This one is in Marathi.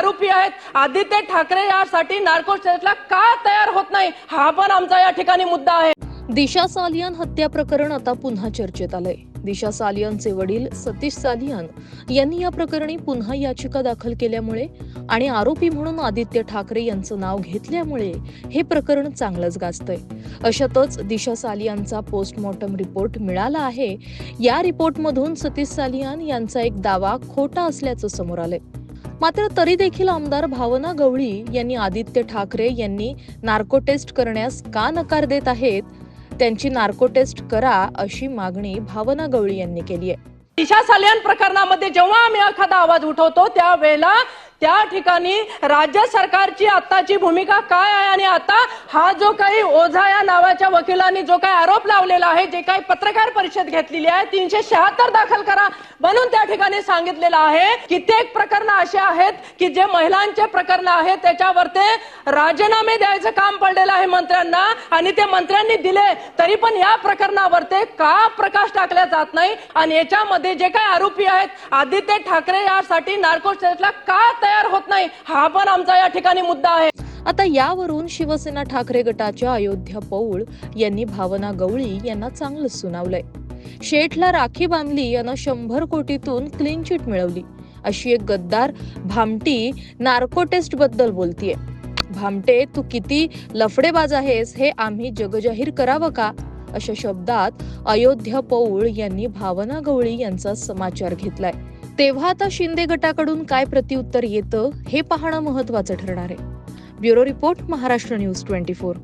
आरोपी आहेत. आदित्य ठाकरे यासाठी नार्को स्टेटला का तयार होत नाही? हा पण आमचा या ठिकाणी मुद्दा आहे. दिशा सालियान हत्या प्रकरण आता पुन्हा चर्चेत आलंय. दिशा सालियानचे वडील सतीश सालियान यांनी या प्रकरणी पुन्हा याचिका दाखल केल्यामुळे आणि आरोपी म्हणून आदित्य ठाकरे यांचं नाव घेतल्यामुळे हे प्रकरण चांगलंच गाजतंय. अशातच दिशा सालियानचा पोस्टमॉर्टम रिपोर्ट मिळाला आहे. या रिपोर्टमधून सतीश सालियान यांचा एक दावा खोटा असल्याचं समोर आलंय. मात्र तरी देखील आमदार भावना गवळी यांनी आदित्य ठाकरे यांनी नार्को टेस्ट करण्यास का नकार देत आहेत? त्यांची नार्को टेस्ट करा अशी मागणी भावना गवळी यांनी केली आहे. दिशा सालियान प्रकरणामध्ये जेव्हा आम्ही एखादा आवाज उठवतो त्यावेळेला त्या ठिकाणी राज्य सरकारची आताची भूमिका काय आहे? आणि आता हा जो काही ओझा या नावाच्या वकिलांनी जो काही आरोप लावलेला आहे जे काही पत्रकार परिषद घेतलेली आहे तीनशे शहात्तर दाखल करा म्हणून त्या ठिकाणी सांगितलेलं आहे कित्येक प्रकरणं असे आहेत की जे महिलांचे प्रकरण आहेत त्याच्यावर ते राजीनामे द्यायचं काम पडलेलं आहे मंत्र्यांना आणि ते मंत्र्यांनी दिले तरी पण या प्रकरणावर ते का प्रकाश टाकला जात नाही? आणि याच्यामध्ये जे काही आरोपी आहेत आदित्य ठाकरे यासाठी नार्को स्टेटला का तयार होत नाही. हा पण आमचा या ठिकाणी मुद्दा आहे. आता यावरून शिवसेना ठाकरे गटाच्या अयोध्या पौळ यांनी भावना गवळी यांना चांगलंच सुनावलंय. शेठला राखी बांधली यानं शंभर कोटीतून क्लीन चिट मिळवली. अशी एक गद्दार भामटी नार्को टेस्टबद्दल बोलतीये. भामटे तू किती लफडेबाज आहेस हे आम्ही जगजाहीर करावं का? अशा शब्दात अयोध्या पौळ यांनी भावना गवळी यांचा समाचार घेतलाय. तेव्हा आता शिंदे गटाकडून काय प्रत्युत्तर येतं हे पाहणं महत्वाचं ठरणार आहे. Bureau report Maharashtra news twenty four.